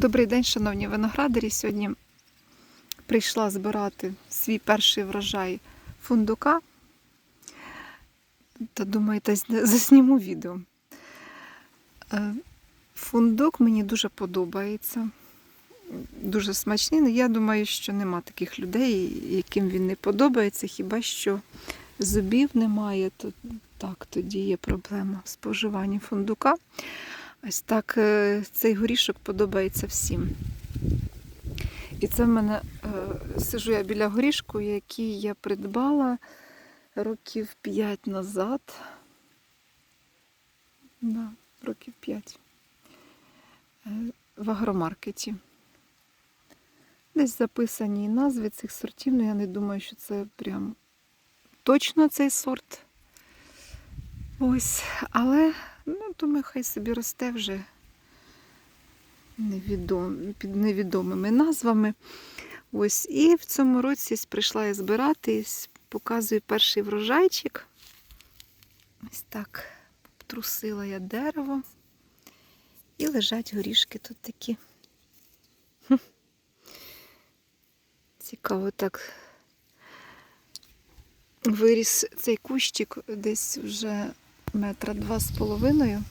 Добрий день, шановні виноградарі. Сьогодні прийшла збирати свій перший врожай фундука. Та думаю, засніму відео. Е, Фундук мені дуже подобається. Дуже смачний. але Я думаю, що нема таких людей, яким він не подобається. Хіба що зубів немає, то так, тоді є проблема споживання фундука. Ось так е, цей горішок подобається всім. І це в мене е, сижу я біля горішку, який я придбала років 5 назад. Да, років 5. Е, в агромаркеті. Десь записані назви цих сортів, але я не думаю, що це прям точно цей сорт. Ось, але Ну, думаю, хай собі росте вже невідом, під невідомими назвами. Ось, і в цьому році прийшла я збирати, ось показую перший врожайчик. Ось так трусила я дерево. І лежать горішки тут такі. Цікаво так. Виріс цей кущик десь вже метра два з половиною.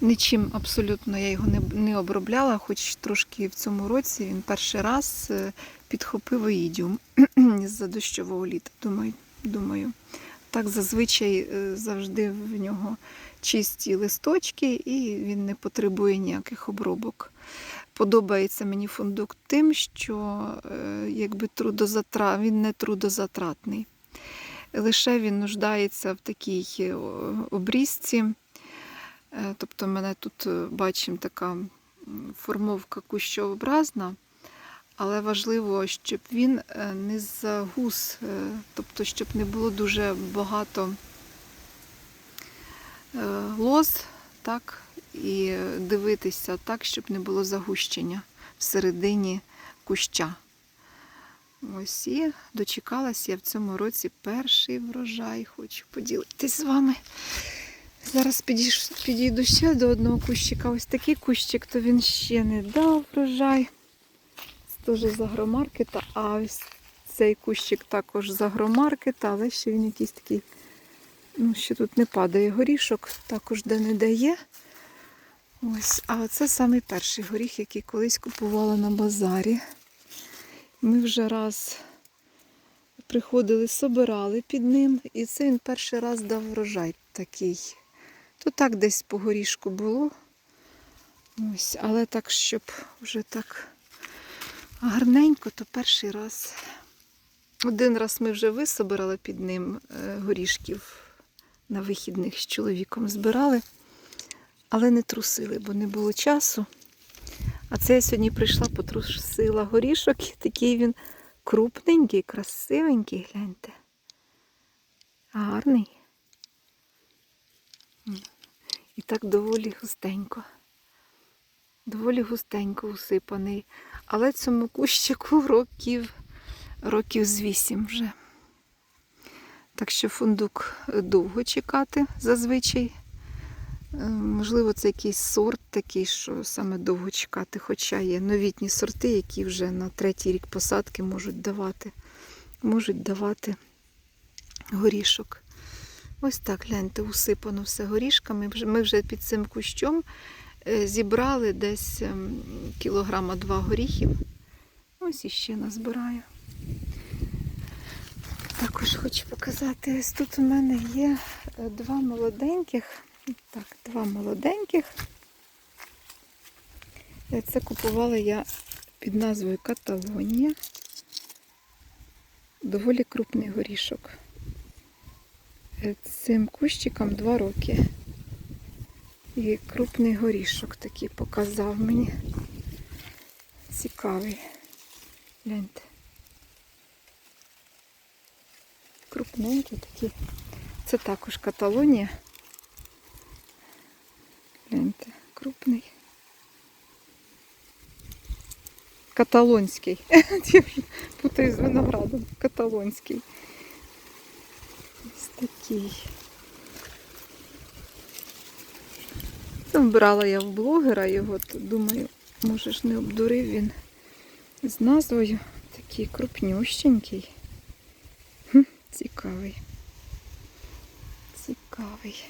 Нічим абсолютно я його не, не обробляла, хоч трошки в цьому році він перший раз е, підхопив оїдіум з-за дощового літа. Думаю, думаю. Так зазвичай е, завжди в нього чисті листочки і він не потребує ніяких обробок. Подобається мені фундук тим, що е, якби трудозатра... він не трудозатратний лише він нуждається в такій е, обрізці. Е, Тобто, мене тут е, бачимо така формовка кущообразна, але важливо, щоб він не загус, тобто, щоб не було дуже багато лоз, так, і дивитися так, щоб не було загущення всередині куща. Ось і дочекалась я в цьому році перший врожай. Хочу поділитись з вами. Зараз підійш, підійду ще до одного кущика. Ось такий кущик, то він ще не дав врожай. Це теж з агромаркета. А ось цей кущик також з агромаркета, але ще він якийсь такий, ну, ще тут не падає горішок, також де не дає. Ось, а оце самий перший горіх, який колись купувала на базарі. Ми вже раз приходили, собирали під ним, і це він перший раз дав врожай такий. То так десь по горішку було. Ось, але так, щоб вже так гарненько, то перший раз. Один раз ми вже висобирали під ним е, горішків на вихідних з чоловіком збирали, але не трусили, бо не було часу. А це я сьогодні прийшла, потрусила горішок, і такий він крупненький, красивенький, гляньте. Гарний. І так доволі густенько. Доволі густенько усипаний. Але цьому кущику років, років з вісім вже. Так що фундук довго чекати зазвичай. Е, Можливо, це якийсь сорт такий, що саме довго чекати, хоча є новітні сорти, які вже на третій рік посадки можуть давати, можуть давати горішок. Ось так, гляньте, усипано все горішками. Ми вже під цим кущом е, зібрали десь ем, кілограма два горіхів. Ось іще назбираю. Також хочу показати, ось тут у мене є е, два молоденьких. Так, два молоденьких. Це купувала я під назвою Каталонія. Доволі крупний горішок. Е, Цим кущикам два роки. І крупний горішок такий показав мені. Цікавий. Гляньте. Крупненький такий. Це також Каталонія. Гляньте, крупний. Каталонський. Путаю з виноградом. Каталонський. Ось такий. Там брала я в блогера його, думаю, може ж не обдурив він з назвою. Такий крупнющенький. Хм, цікавий. Цікавий.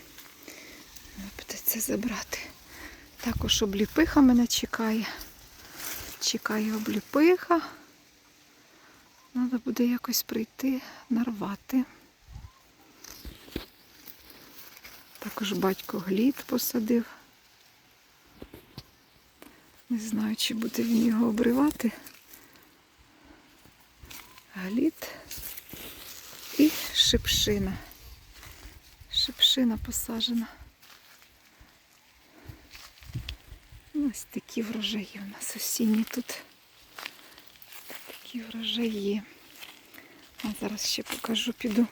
Треба це забрати. Також обліпиха мене чекає. Чекає обліпиха. Треба буде якось прийти, нарвати. Також батько глід посадив. Не знаю, чи буде він його обривати. Глід і шипшина. Шипшина посаджена. Ось такі врожаї у нас осінні тут. Такі врожаї. А зараз ще покажу, піду.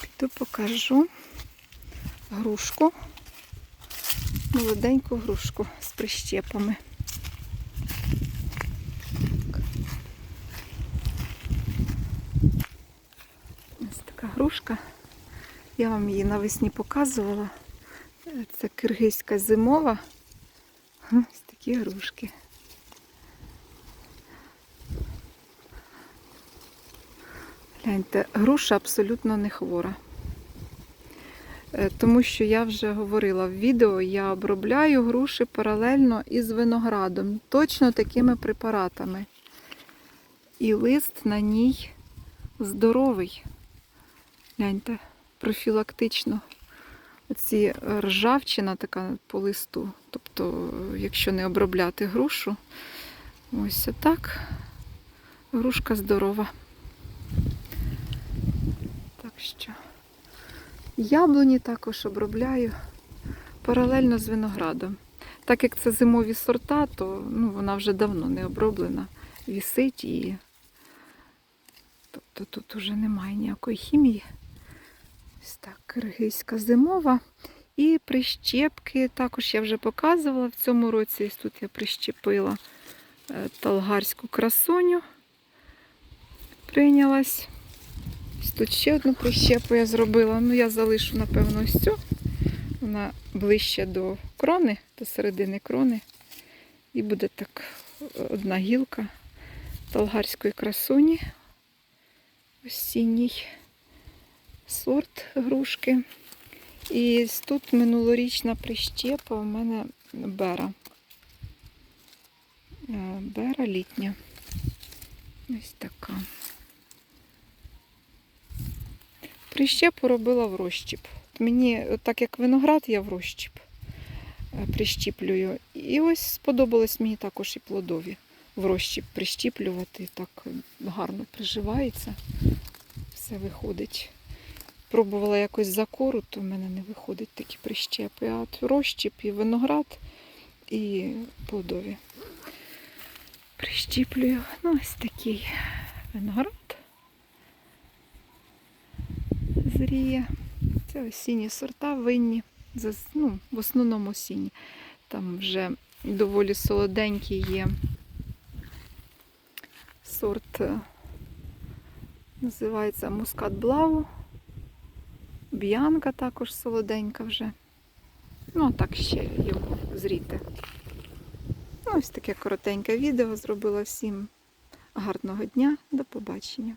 Піду покажу грушку. Молоденьку грушку з прищепами. Ось така грушка. Я вам її навесні показувала. Це киргизька зимова. Ось такі грушки. Гляньте, груша абсолютно не хвора. Е, Тому що я вже говорила в відео, я обробляю груші паралельно із виноградом, точно такими препаратами. І лист на ній здоровий. Гляньте, профілактично. Оці ржавчина така по листу. Тобто, якщо не обробляти грушу, ось отак. Грушка здорова. Так що яблуні також обробляю паралельно з виноградом. Так як це зимові сорта, то ну, вона вже давно не оброблена, вісить і тобто тут вже немає ніякої хімії. Ось так, киргизька зимова. І прищепки також я вже показувала в цьому році. Ось тут я прищепила е, талгарську красуню. Прийнялась. Ось тут ще одну прищепу я зробила. Ну, я залишу, напевно, ось цю. Вона ближче до крони, до середини крони. І буде так одна гілка талгарської красуні. Осінній сорт грушки. І тут минулорічна прищепа у мене бера. Е, Бера літня. Ось така. Прищепу робила в розщіп. Мені, так як виноград, я в розщіп е, прищіплюю. І ось сподобалось мені також і плодові в розщіп прищіплювати. Так гарно приживається. Все виходить. Пробувала якось за кору, то в мене не виходить такі прищепи. А от розщіп і виноград, і плодові. Прищіплюю. Ну, ось такий виноград. Зріє. Це осінні сорта винні. Ну, в основному осінні. Там вже доволі солоденький є сорт, е, називається Мускат Блау. Б'янка також солоденька вже. Ну, так ще його зріти. Ну, ось таке коротеньке відео зробила всім гарного дня. До побачення.